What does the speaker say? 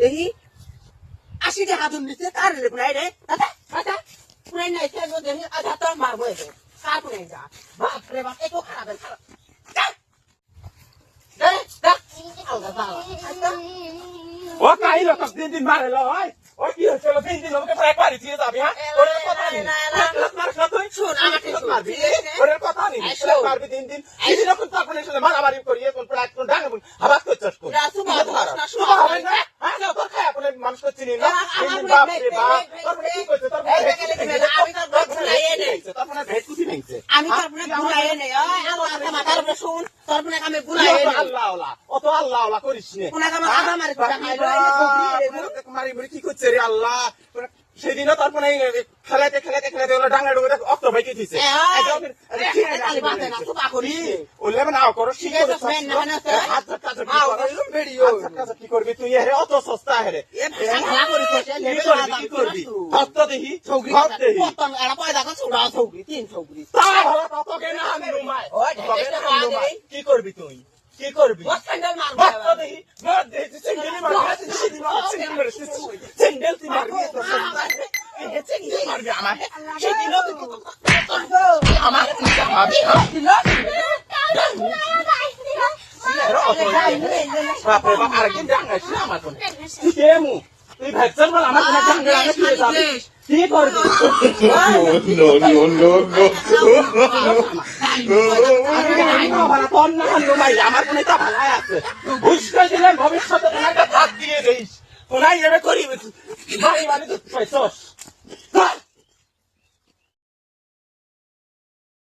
দেখি। আশি টাকা তুমি দিচ্ছে তার রে পুরাই রে। দাদা দাদা, পুরাই নাই সে দেখি আধা তো মারবো এসে কার পুরাই যা? বাপ রে বাপ এত খারাপ। খারাপ ও কাই লোক দিন দিন মারে লয়। ও কি হচ্ছে লো দিন দিন ওকে প্রায় পারি দিয়ে যাবি হ্যাঁ? ওরে কথা নেই। ওরে কথা নেই। এই। মারবি দিন দিন। দিন যখন তখন এসে মারামারি করি এখন প্রায় কোন ডাঙে না হ্যাঁ? না। মানুষ বাপ রে বাপ কি তোর আমি তোর পুনে বুলাইয়ে নেই। ওই আমার মাথার উপরে শুন তোর পুনে আমি বুলাইয়ে নেই। আল্লাহ আল্লাহ অত আল্লাহ আল্লাহ করিস নে। এই সবজি রে মারি মারি কি করছে রে আল্লাহ। সেদিনও তার মানে খেলাতে খেলাতে খেলাতে ওগুলো ডাঙ্গা ডুবে অক্ত ভাই কি দিছে। ওলে মানে আও। করো কি করবি? তুই হেরে অত সস্তা হেরে কি করবি ভক্ত দেখি ভক্ত দেখি না না কি তুই? কি করবি? ভক্ত দেখি মার দেখি সিঙ্গেলি মারবি সিঙ্গেলি মারবি সিঙ্গেল তুই মারবি তো সস্তা সিঙ্গেল মারবি আমার ভবিষ্যতে একটা দিয়ে দিস কোনাই এবে করি পাইছস